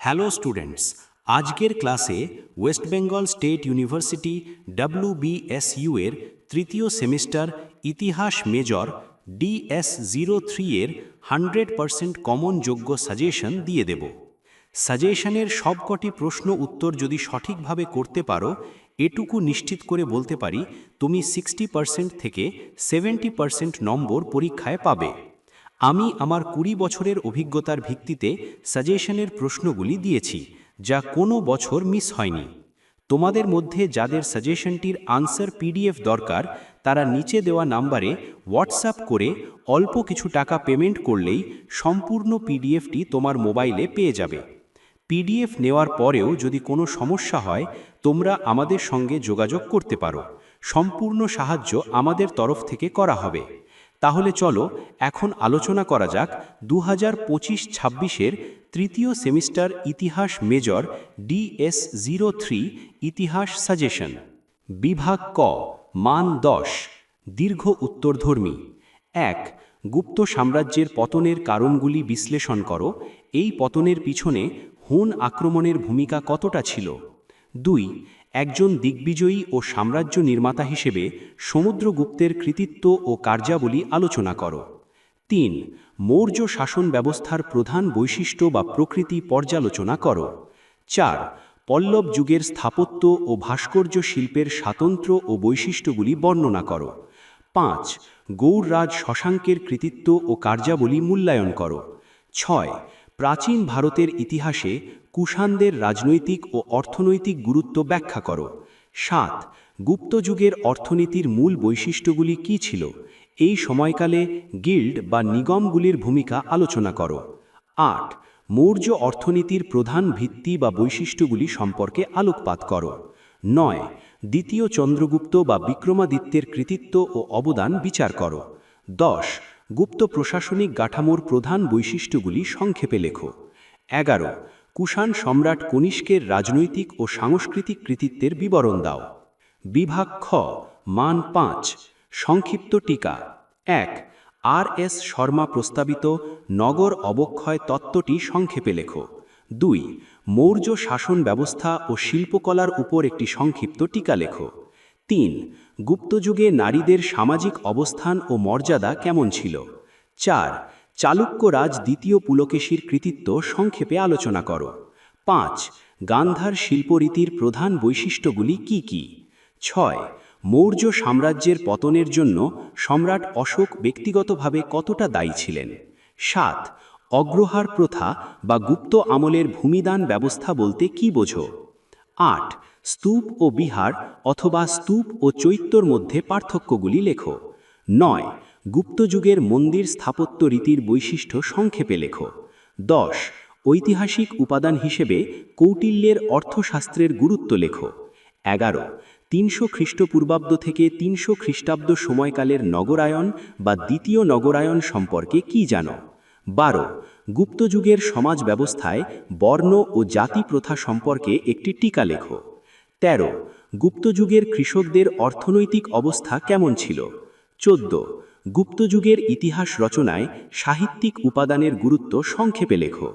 Hello students আজকের ক্লাসে West Bengal State University WBSU এর তৃতীয় সেমিস্টার ইতিহাস মেজর ডিএস জিরো থ্রি এর হান্ড্রেড পারসেন্ট কমন যোগ্য সাজেশন দিয়ে দেব। সাজেশনের সবকটি প্রশ্ন উত্তর যদি সঠিকভাবে করতে পারো, এটুকু নিশ্চিত করে বলতে পারি, তুমি সিক্সটি থেকে সেভেন্টি নম্বর পরীক্ষায় পাবে। আমি আমার কুড়ি বছরের অভিজ্ঞতার ভিত্তিতে সাজেশনের প্রশ্নগুলি দিয়েছি, যা কোনো বছর মিস হয়নি। তোমাদের মধ্যে যাদের সাজেশনটির আনসার পিডিএফ দরকার, তারা নিচে দেওয়া নাম্বারে হোয়াটসঅ্যাপ করে অল্প কিছু টাকা পেমেন্ট করলেই সম্পূর্ণ পিডিএফটি তোমার মোবাইলে পেয়ে যাবে। পিডিএফ নেওয়ার পরেও যদি কোনো সমস্যা হয়, তোমরা আমাদের সঙ্গে যোগাযোগ করতে পারো। সম্পূর্ণ সাহায্য আমাদের তরফ থেকে করা হবে। তাহলে চলো এখন আলোচনা করা যাক দু হাজার পঁচিশ ছাব্বিশের তৃতীয় সেমিস্টার ইতিহাস মেজর ডিএস জিরো থ্রি ইতিহাস সাজেশন। বিভাগ ক, মান দশ, দীর্ঘ উত্তরধর্মী। এক, গুপ্ত সাম্রাজ্যের পতনের কারণগুলি বিশ্লেষণ করো। এই পতনের পিছনে হুন আক্রমণের ভূমিকা কতটা ছিল? দুই একজন দিগ্বিজয়ী ও সাম্রাজ্য নির্মাতা হিসেবে সমুদ্রগুপ্তের কৃতিত্ব ও কার্যাবলী আলোচনা করো। তিন, মৌর্য শাসন ব্যবস্থার প্রধান বৈশিষ্ট্য বা প্রকৃতি পর্যালোচনা করো। চার, পল্লব যুগের স্থাপত্য ও ভাস্কর্য শিল্পের স্বাতন্ত্র্য ও বৈশিষ্ট্যগুলি বর্ণনা করো। পাঁচ গৌররাজ শশাঙ্কের কৃতিত্ব ও কার্যাবলী মূল্যায়ন করো। ছয়, প্রাচীন ভারতের ইতিহাসে কুষাণদের রাজনৈতিক ও অর্থনৈতিক গুরুত্ব ব্যাখ্যা করো। সাত গুপ্তযুগের অর্থনীতির মূল বৈশিষ্ট্যগুলি কী ছিল? এই সময়কালে গিল্ড বা নিগমগুলির ভূমিকা আলোচনা করো। আট, মৌর্য অর্থনীতির প্রধান ভিত্তি বা বৈশিষ্ট্যগুলি সম্পর্কে আলোকপাত করো। নয়, দ্বিতীয় চন্দ্রগুপ্ত বা বিক্রমাদিত্যের কৃতিত্ব ও অবদান বিচার করো। দশ, গুপ্ত প্রশাসনিক কাঠামোর প্রধান বৈশিষ্ট্যগুলি সংক্ষেপে লেখো। এগারো কুষাণ সম্রাট কনিষ্কের রাজনৈতিক ও সাংস্কৃতিক কৃতিত্বের বিবরণ দাও। বিভাগ খ, মান পাঁচ, সংক্ষিপ্ত টিকা। এক, আর এস শর্মা প্রস্তাবিত নগর অবক্ষয় তত্ত্বটি সংক্ষেপে লেখো। দুই, মৌর্য শাসন ব্যবস্থা ও শিল্পকলার উপর একটি সংক্ষিপ্ত টিকা লেখো। তিন, গুপ্তযুগে নারীদের সামাজিক অবস্থান ও মর্যাদা কেমন ছিল? চার চালুক্য রাজ দ্বিতীয় পুলকেশীর কৃতিত্ব সংক্ষেপে আলোচনা করো। পাঁচ, গান্ধার শিল্পরীতির প্রধান বৈশিষ্ট্যগুলি কি কি? ছয়, মৌর্য সাম্রাজ্যের পতনের জন্য সম্রাট অশোক ব্যক্তিগতভাবে কতটা দায়ী ছিলেন? সাত, অগ্রহার প্রথা বা গুপ্ত আমলের ভূমিদান ব্যবস্থা বলতে কি বোঝো? আট, স্তূপ ও বিহার অথবা স্তূপ ও চৈত্যর মধ্যে পার্থক্যগুলি লেখো। নয় গুপ্তযুগের মন্দির স্থাপত্য রীতির বৈশিষ্ট্য সংক্ষেপে লেখো। দশ, ঐতিহাসিক উপাদান হিসেবে কৌটিল্যের অর্থশাস্ত্রের গুরুত্ব লেখো। এগারো, তিনশো খ্রিস্টপূর্বাব্দ থেকে তিনশো খ্রিস্টাব্দ সময়কালের নগরায়ন বা দ্বিতীয় নগরায়ন সম্পর্কে কি জানো? বারো গুপ্তযুগের সমাজ ব্যবস্থায় বর্ণ ও জাতি প্রথা সম্পর্কে একটি টিকা লেখো। তেরো গুপ্তযুগের কৃষকদের অর্থনৈতিক অবস্থা কেমন ছিল? চোদ্দ গুপ্তযুগের ইতিহাস রচনায় সাহিত্যিক উপাদানের গুরুত্ব সংক্ষেপে লেখো।